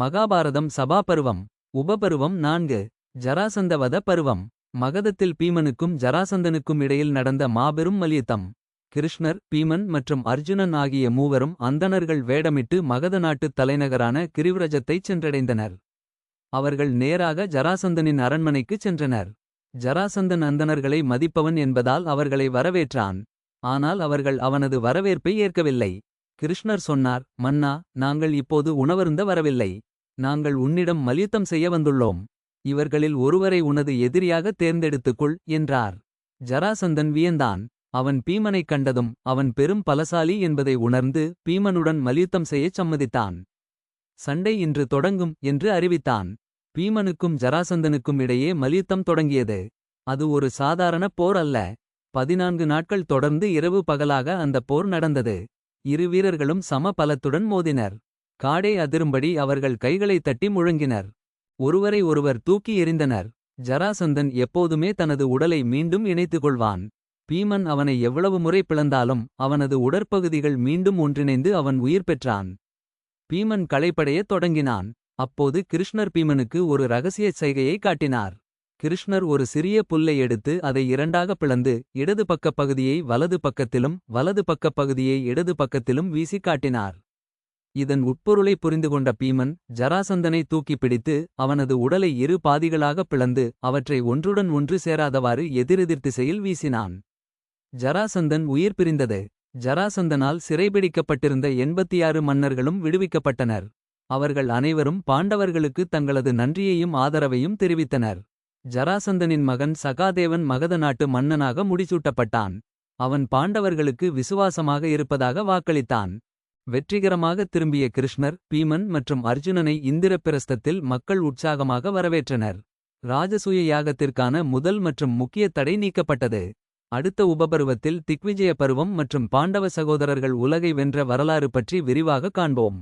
மகாபாரதம் சபாபருவம். உபபருவம் நான்கு. ஜராசந்தவத பருவம். மகதத்தில் பீமனுக்கும் ஜராசந்தனுக்கும் இடையில் நடந்த மாபெரும் மல்யுத்தம். கிருஷ்ணர் பீமன் மற்றும் அர்ஜுனன் ஆகிய மூவரும் அந்தணர்கள் வேடமிட்டு மகத நாட்டுத் தலைநகரான கிரிவிரஜத்தைச் சென்றடைந்தனர். அவர்கள் நேராக ஜராசந்தனின் அரண்மனைக்குச் சென்றனர். ஜராசந்தன் அந்தணர்களை மதிப்பவன் என்பதால் அவர்களை வரவேற்றான். ஆனால் அவர்கள் அவனது வரவேற்பை ஏற்கவில்லை. கிருஷ்ணர் சொன்னார் மன்னா நாங்கள் இப்போது உணவருந்த வரவில்லை. நாங்கள் உன்னிடம் மல்யுத்தம் செய்ய வந்துள்ளோம். இவர்களில் ஒருவரை உனது எதிரியாக தேர்ந்தெடுத்துக்கொள் என்றார். ஜராசந்தன் வியந்தான். அவன் பீமனைக் கண்டதும் அவன் பெரும் பலசாலி என்பதை உணர்ந்து பீமனுடன் மல்யுத்தம் செய்யச் சம்மதித்தான். சண்டை இன்று தொடங்கும் என்று அறிவித்தான். பீமனுக்கும் ஜராசந்தனுக்கும் இடையே மல்யுத்தம் தொடங்கியது. அது ஒரு சாதாரண போர் அல்ல. பதினான்கு நாட்கள் தொடர்ந்து இரவு பகலாக அந்த போர் நடந்தது. இரு வீரர்களும் சம பலத்துடன் மோதினர். காடே அதிரும்படி அவர்கள் கைகளை தட்டி முழங்கினர். ஒருவரை ஒருவர் தூக்கி எறிந்தனர். ஜராசந்தன் எப்போதுமே தனது உடலை மீண்டும் இணைத்துக் கொள்வான். பீமன் அவனை எவ்வளவு முறை பிளந்தாலும் அவனது உடற்பகுதிகள் மீண்டும் ஒன்றிணைந்து அவன் உயிர் பெற்றான். பீமன் களைப்படையத் தொடங்கினான். அப்போது கிருஷ்ணர் பீமனுக்கு ஒரு ரகசியச் சைகையை காட்டினார். கிருஷ்ணர் ஒரு சிறிய புல்லை எடுத்து அதை இரண்டாக பிளந்து இடது பக்கப் பகுதியை வலது பக்கத்திலும் வலது பக்கப் பகுதியை இடது பக்கத்திலும் வீசி காட்டினார். இதன் உட்பொருளை புரிந்து கொண்ட பீமன் ஜராசந்தனை தூக்கிப் பிடித்து அவனது உடலை இரு பாதிகளாகப் பிளந்து அவற்றை ஒன்றுடன் ஒன்று சேராதவாறு எதிரெதிர் திசையில் வீசினான். ஜராசந்தன் உயிர் பிரிந்தது. ஜராசந்தனால் சிறைபிடிக்கப்பட்டிருந்த எண்பத்தியாறு மன்னர்களும் விடுவிக்கப்பட்டனர். அவர்கள் அனைவரும் பாண்டவர்களுக்கு தங்களது நன்றியையும் ஆதரவையும் தெரிவித்தனர். ஜராசந்தனின் மகன் சகாதேவன் மகத நாட்டு மன்னனாக முடிசூட்டப்பட்டான். அவன் பாண்டவர்களுக்கு விசுவாசமாக இருப்பதாக வாக்களித்தான். வெற்றிகரமாக திரும்பிய கிருஷ்ணர் பீமன் மற்றும் அர்ஜுனனை இந்திரப்பிரஸ்தத்தில் மக்கள் உற்சாகமாக வரவேற்றனர். ராஜசூய யாகத்திற்கான முதல் மற்றும் முக்கிய தடை நீக்கப்பட்டது. அடுத்த உபபருவத்தில் திக்விஜய பருவம் மற்றும் பாண்டவ சகோதரர்கள் உலகை வென்ற வரலாறு பற்றி விரிவாக காண்போம்.